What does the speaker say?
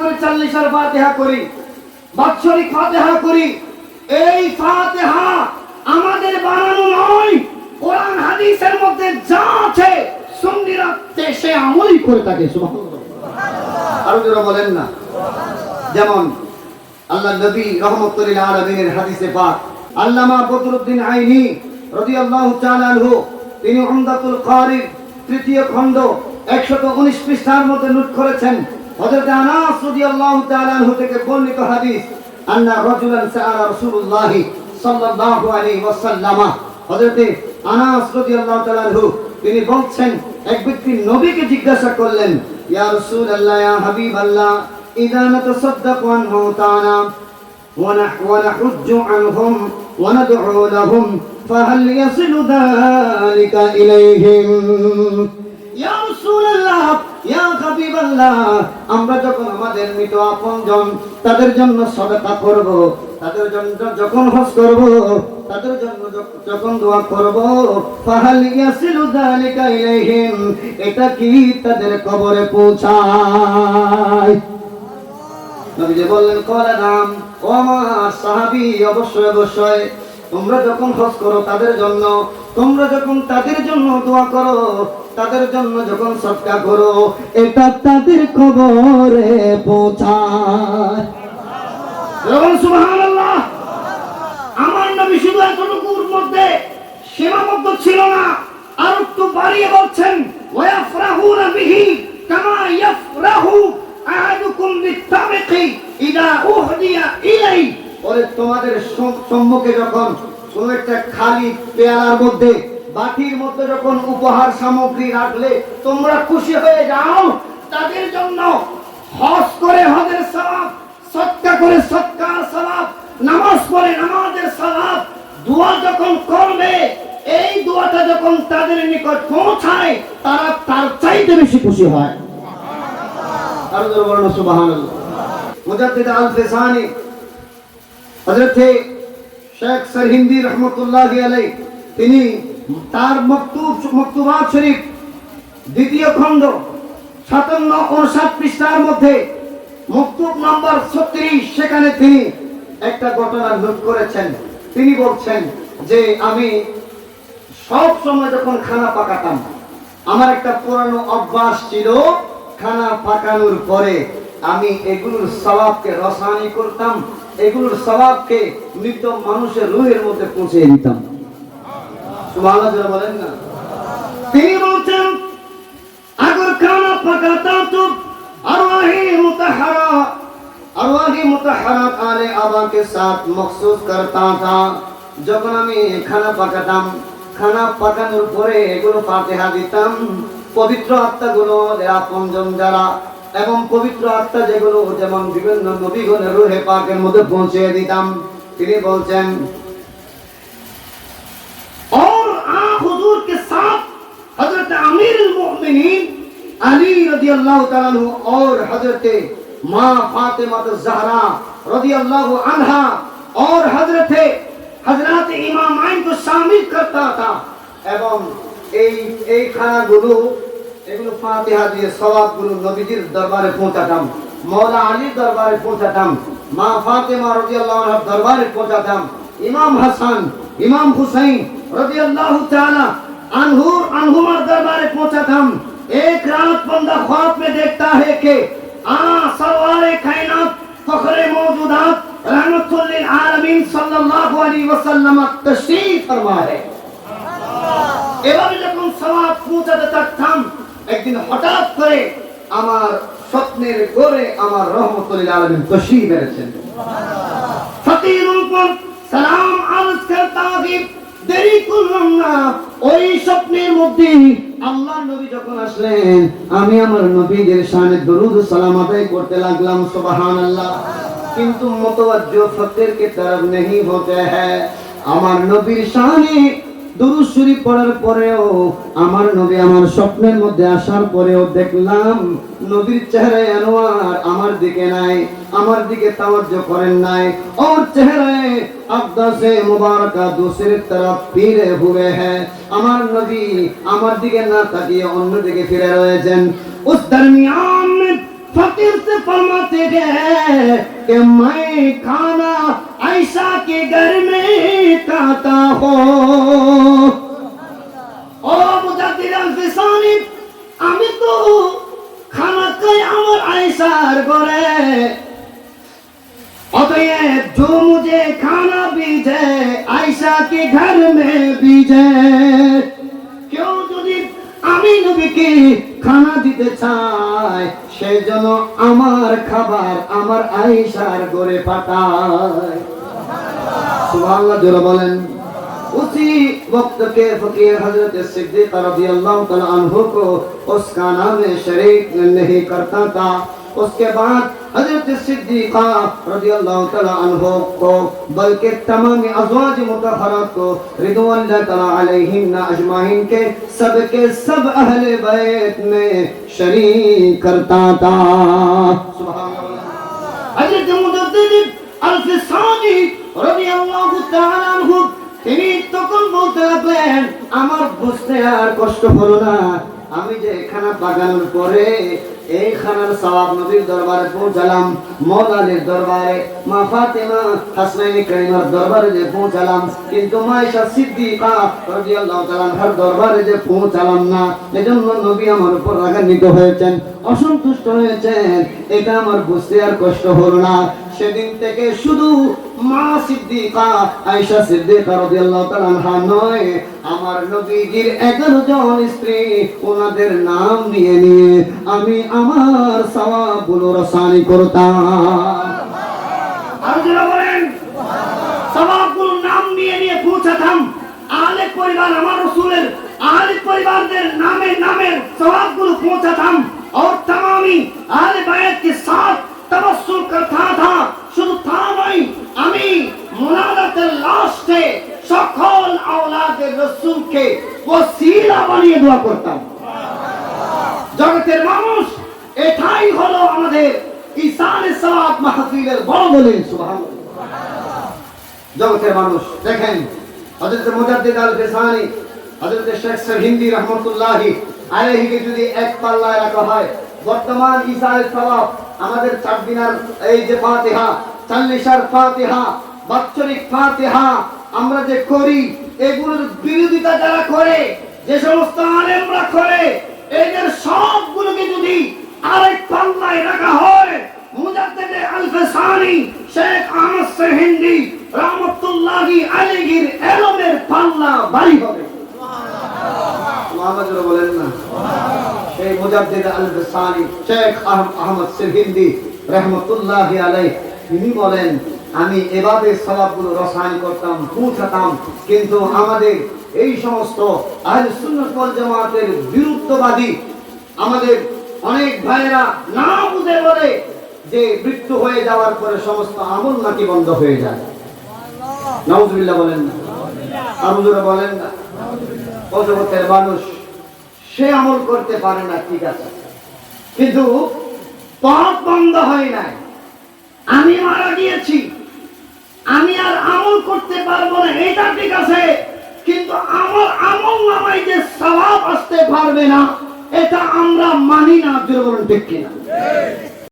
করে চাল্লিশের ফাতেহা করি, বাৎসরিক ফাতেহা করি। এই ফাতেহা আমাদের বানানো নয়, কোরআন, হাদিসের মধ্যে যা আছে সুন্নিরা দেশে আমলই করে থাকে বলেন না। যেমন আল্লাহ নবী রহমতুল্লিল আলমিনের হাদিসে পাক, আল্লামা বদরুদ্দিন আইনি তিনি তৃতীয় খণ্ড 119 পৃষ্ঠার মধ্যে নোট করেছেন। হযরত আনাস রাদিয়াল্লাহু তাআলা আনহু থেকে বর্ণিত হাদিস আন্না রাজুলান সাআলা রাসূলুল্লাহ সাল্লাল্লাহু আলাইহি ওয়াসাল্লাম হযরত আনাস রাদিয়াল্লাহু তাআলা আনহু তিনি বলছেন এক ব্যক্তি নবীকে জিজ্ঞাসা করলেন ইয়া রাসূলুল্লাহ ইয়া হাবিবাল্লাহ إذا نتصدق عن موتانا ونح ونحج عنهم وندعو لهم فهل يصل ذلك إليهم يا رسول الله আমরা যখন আমাদের মৃত আপনজন, তাদের জন্য সদকা করব, তাদের জন্য যখন হস করব, তাদের জন্য যখন দোয়া করব, ফাহাল ইলাইহিম, এটা কি তাদের কবরে পৌঁছায়? বললেন, কলা নাম, ও আমার সাহাবি, অবশ্যই অবশ্যই, তোমরা যখন হজ করো তাদের জন্য, তোমরা যখন তাদের জন্য দোয়া করো তাদের জন্য যখন সৎকা করো এটা তাদের কবরে পৌঁছায়। আমার নবী শুধু এতটুকুর মধ্যে সীমাবদ্ধ ছিল না আর একটু বাড়িয়ে বলছেন ওয়াফরাহুনা বিহি কামা ইয়াফরাহু আহাদুকুম বিত্তাবিকি ইদা উহদিয়া ইলাই। ওরে তোমাদের সম্মুখে যখন কোন একটা খালি পেয়ালার মধ্যে বাটির মধ্যে যখন উপহার সামগ্রী রাখলে তোমরা খুশি হয়ে যাও, তাদের জন্য হজ করে হজের সওয়াব সৎকা করে সৎকার সওয়াব, নামাজ পড়ে নামাজের সওয়াব, দোয়া যখন করবে, এই দোয়াটা যখন তাদের নিকট পৌঁছায়, তারা তার চাইতে বেশি খুশি হয়। তিনি তার মকতুব, মকতুবাত শরীফ, দ্বিতীয় খণ্ড, সাতান্ন উনষাট পৃষ্ঠার মধ্যে, মকতুব নম্বর ছত্রিশ, সেখানে তিনি একটা ঘটনা নোট করেছেন। তিনি বলছেন যে, আমি সব সময় যখন খানা পাকাতাম, আমার একটা পুরানো অভ্যাস ছিল খানা পাকানোর পরে আমি এগুলোর স্বভাবকে রসায়নি করতাম, এগুলোর স্বভাবকে মৃত মানুষের রুহের মধ্যে পৌঁছে দিতাম। তিনি বলছেন, আগর খানা ফাঁকা আমাকে যখন আমি খানা পাকাতাম, খানা পাকানোর পরে এগুলো দিতাম। পবিত্র আত্মাগুলো আপনজন যারা, এবং পবিত্র আত্মা যেগুলো, যেমন বিভিন্ন নবীগণের রুহে পাকের মধ্যে পৌঁছে দিতাম। তিনি বলছেন अली रदी अल्लाह तआला अन्हु और हजरत माँ फातिमा जहरा रदी अल्लाह अनहा और हजरत हजरत इमाम आइन को शामिल करता था এবং এই এই খানাগুলো এগুলো ফাতিহা দিয়ে সওয়াবগুলো নবীজির দরবারে পৌঁছাতাম মৌলা আলীর দরবারে পৌঁছাতাম মা ফাতেমা রাদিয়াল্লাহু আনহার দরবারে পৌঁছাতাম इमाम हसन इमाम हुसैन रजी अल्लाह ताला अनहूर अनहुमर दरबार पहुंचा था एक रात बंदा ख्वाब में देखता है कि आ सरवारे कायनात फखरे मौजूदात रहमतुल लिल आलमीन सल्लल्लाहु अलैहि वसल्लम तशरीफ फरमा है এভাবে যখন সওয়াব পৌঁছাতে থাকতাম একদিন হঠাৎ করে আমার স্বপ্নের গোরে আমার রহমতুল্লাহ আলমিন তশরিফ এনেছেন ফকিরুল উপর সালাম আরজ করতা কি দেরি করলাম না ওই স্বপ্নের মধ্যে আল্লাহ নবী যখন আসলেন, আমি আমার নবীদের সামনে দরুদ সালাম আদায় করতে লাগলাম সুবাহান আল্লাহ কিন্তু মতবাজ্য ফতের কে তরফ নেই হতে হ্যাঁ। আমার নবীর সামনে দুরুদ শরীফ পড়ার পরেও আমার নবী আমার স্বপ্নের মধ্যে আসার পরেও দেখলাম নবীর চেহারায় আনোয়ার আমার দিকে নাই আমার দিকে তাওয়াজ্জু করেন নাই और चेहरे अब्दा से मुबारका दूसरी तरफ फिरे हुए हैं আমার নবী আমার দিকে না তাকিয়ে অন্য দিকে ফিরে রয়েছেন उस दरमियान में फकीर से फरमाते गए कि मैं खाना ऐसा के घर में खाता हो ও মুজাদ্দিদ আল ফিসানি আমি তো খানা খাই আমার আয়সার ঘরে अतएव जो मुझे खाना बीजे आयशा के घर में बीजे কেউ যদি আমি নবীকে খানা দিতে চায় সেই জন্য আমার খাবার আমার আয়েশার ঘরে পাঠায় سبحان اللہ جل بولیں اسی وقت کے فقیر حضرت صدیق رضی اللہ تعالی عنہ کو اس کا نام شریک نہیں کرتا تھا۔ اس کے بعد حضرت صدیقہ رضی اللہ تعالی عنہ کو، بلکہ تمام ازواج متحرات کو رضو اللہ تعالی نا اجمعین کے سب کے سب اہل بیت میں شریک کرتا تھا۔ سبحان اللہ۔ حضرت مدددد عرض سانی তিনি তখন বলতে লাগলেন, আমার বুঝতে আর কষ্ট হলো না। আমি যে খানা পাকানোর পরে এই খানার নবীর দরবারে পৌঁছালাম, মৌলালির দরবারে, মা ফাতেমা হাসনাইনি কারিমার দরবারে যে পৌঁছালাম, কিন্তু মায়েশা সিদ্দিকা রাদিয়াল্লাহু তাআলা আনহার দরবারে যে পৌঁছালাম না, এজন্য নবী আমার উপর রাগান্বিত হয়েছেন, অসন্তুষ্ট হয়েছেন। এটা আমার বুঝতে আর কষ্ট হলো না। সেদিন থেকে শুধু মা সিদ্দিকা আয়েশা সিদ্দিকা রাদিয়াল্লাহু তাআলা আনহা নয় আমার নবীজির 11 জন স্ত্রী ওনাদের নাম নিয়ে নিয়ে আমি আমার সওয়াবগুলো রসানি করতাম আর যারা বলেন সওয়াবগুলো নাম নিয়ে নিয়ে পৌঁছাতাম আহলে পরিবার আমার রাসূলের আহলে পরিবারদের নামে নামের সওয়াবগুলো পৌঁছাতাম और तमामी আহলে বায়াত के साथ तवस्सुल करता था শুধু তা নয় আমি মুনাজাতের লাস্টে সকল আওলাদের রাসূলকে ওসিলা বানিয়ে দোয়া করতাম জগতের মানুষ এটাই হলো আমাদের ঈসানে সালাত মাহফিলের বড় বলেন সুবহানাল্লাহ জগতের মানুষ দেখেন হযরত মুজাদ্দিদ আল ফিসানি হযরত শেখ সরহিন্দি রহমাতুল্লাহি আলাইহিকে যদি এক পাল্লায় রাখা হয় বর্তমান ঈসানের সওয়াব আমাদের চারদিনার এই যে ফাতিহা চাল্লিশার ফাতিহা বাৎসরিক ফাতিহা আমরা যে করি এগুলোর বিরোধিতা যারা করে যে সমস্ত আলেমরা করে এদের সবগুলোকে যদি আরেক পাল্লায় রাখা হয় মুজাদ্দিদ আল-ফিসানি শেখ আহমদ সেহিন্দি রহমতুল্লাহি আলাইহির এলমের পাল্লা ভারী হবে। মুহাম্মদ বলেন না। মুজাদ্দিদ আল-ফিসানি শেখ আহমদ রহমতুল্লাহি আলাইহি। তিনি বলেন আমি এভাবে রসায়ন করতাম পৌঁছাতাম কিন্তু আমাদের এই সমস্ত আহলে সুন্নাত ওয়াল জামাতের বিরুদ্ধবাদী আমাদের অনেক ভাইয়েরা না বুঝে বলে যে মৃত্যু হয়ে যাওয়ার পরে সমস্ত আমল নাকি বন্ধ হয়ে যায়। নাউজুবিল্লাহ বলেন না। আবুজুরা বলেন না। মানুষ সে আমল করতে পারে না, ঠিক আছে। কিন্তু পথ বন্ধ হয় নাই। আমি মারা গিয়েছি। আমি আর আমল করতে পারব না, এটা ঠিক আছে। কিন্তু আমার আমল নামাই যে স্বভাব আসতে পারবে না, এটা আমরা মানি না, জোরে বলুন ঠিক কিনা।